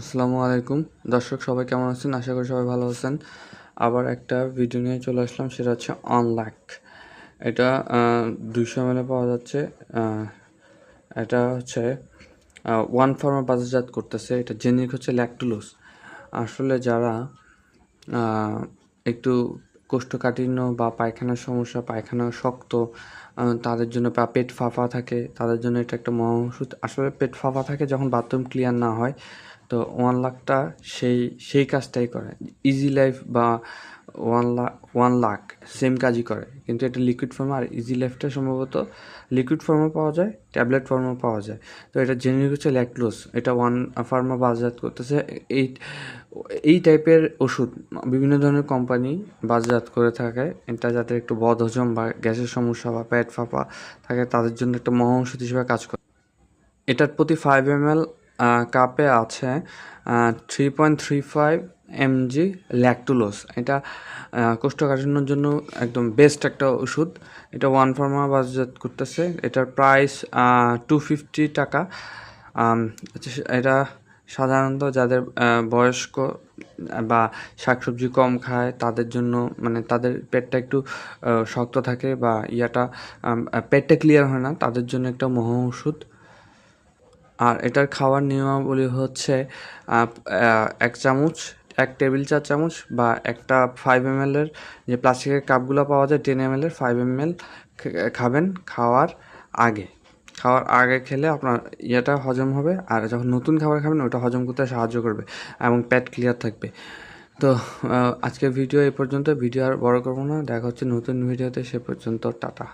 আসসালামু আলাইকুম। দর্শক, সবাই কেমন আছেন? আশা করি সবাই ভালো আছেন। আবার একটা ভিডিও নিয়ে চলে আসলাম, সেটা হচ্ছে অনলাক এটা দুইশো এমএলে পাওয়া যাচ্ছে। এটা হচ্ছে ওয়ান ফার্মা বাজারজাত করতেছে। এটা জেনিক হচ্ছে ল্যাকটুলোস আসলে যারা একটু কোষ্ঠকাঠিন্য বা পায়খানার সমস্যা, পায়খানা শক্ত তাদের জন্য পেট ফাঁপা থাকে, তাদের জন্য এটা একটা মহা ওষুধ। আসলে পেট ফাঁপা থাকে যখন বাথরুম ক্লিয়ার না হয় তো ওয়ান লাখটা সেই সেই কাজটাই করে। ইজি লাইফ বা one lakh one lakh same কাজই করে। কিন্তু এটা লিকুইড ফর্মে আর ইজি লাইফটা সম্ভবত লিকুইড ফর্মে পাওয়া যায় ট্যাবলেট ফর্মে পাওয়া যায়। তো এটা জেনেরিক হচ্ছে ল্যাকটোস এটা ওয়ান ফার্মা বাজারজাত করতেছে। এই এই টাইপের ওষুধ বিভিন্ন ধরনের কোম্পানি বাজারজাত করে থাকে। এটা যাদের একটু বদহজম বা গ্যাসের সমস্যা বা পেট ফাঁপা থাকে, তাদের জন্য একটা মহা ওষুধ হিসেবে কাজ করে। এটার প্রতি ফাইভ এম এল কাপে আছে three point three five MG lactulose এটা কোষ্ঠকাঠিন্যর জন্য একদম বেস্ট একটা ওষুধ। এটা ওয়ান ফার্মা বাজারজাত করতেছে। এটার প্রাইস টু ফিফটি টাকা। আচ্ছা, এটা সাধারণত যাদের বয়স্ক বা শাকসবজি কম খায় তাদের জন্য মানে তাদের পেটটা একটু শক্ত থাকে বা ইয়াটা পেটটা ক্লিয়ার হয় না তাদের জন্য একটা মহা ওষুধ। আর এটার খাওয়ার নিয়মাবলী হচ্ছে এক চামচ, এক টেবিল চা চামচ বা একটা ফাইভ এম এর যে প্লাস্টিকের কাপগুলো পাওয়া যায় টেন এম এর ফাইভ এম এল খাবেন খাওয়ার আগে। খাওয়ার আগে খেলে আপনার ইয়েটা হজম হবে আর যখন নতুন খাবার খাবেন ওটা হজম করতে সাহায্য করবে এবং পেট ক্লিয়ার থাকবে। তো আজকের ভিডিও এই পর্যন্ত। ভিডিও আর বড় করব না। দেখা হচ্ছে নতুন ভিডিওতে। সে পর্যন্ত টাটা।